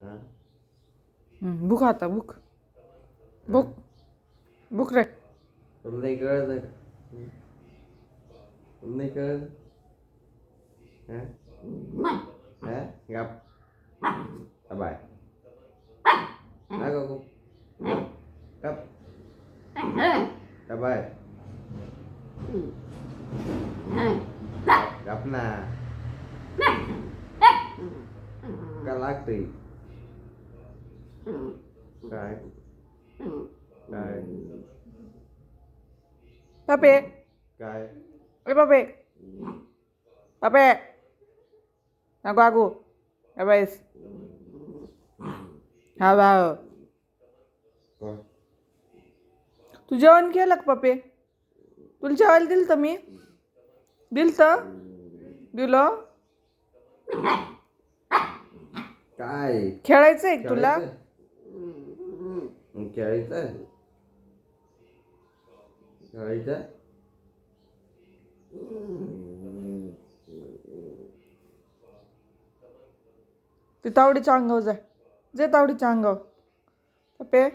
हा हं, बुक आता बुक बुक बुक रे तुला नाही कळत का? हं? तुला नाही कळत हा हा गप बाय ना गो गप बाय गप ना का लागतंय काय काय पपे काय ए पपे पपे नको आगू ए बाईस हा कोण तू जेवण केलं का पपे तुला जेवायला दिलं तर मी दिल तर दिलं काय खेळायचं आहे का तुला खेळायचं? खेळायचं खेळायचं ते तावडीच्या अंगावर जाय. जे तावडीच्या अंगावर. पपे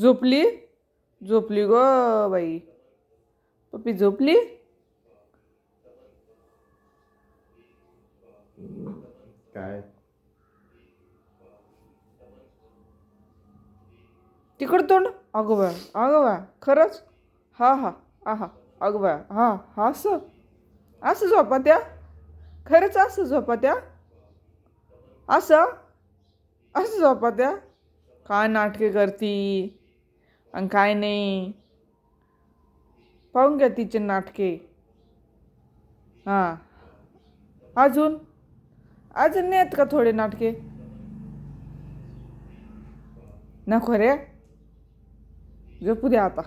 झोपली? झोपली ग बाई. पप्पी झोपली? काय? तिकडं तोंड? अगं बाय अगं बाय खरंच? हा हा आहा अगं बाय हा हा असं? असं झोपा त्या? खरंच असं झोपा त्या? असं? असं झोपा त्या? काय नाटके करती? आणि काय नाही? पाहून घ्या तिचे नाटके. हां. अजून? अजून नाही आहेत का थोडे नाटके? नको रे. जपू द्या आता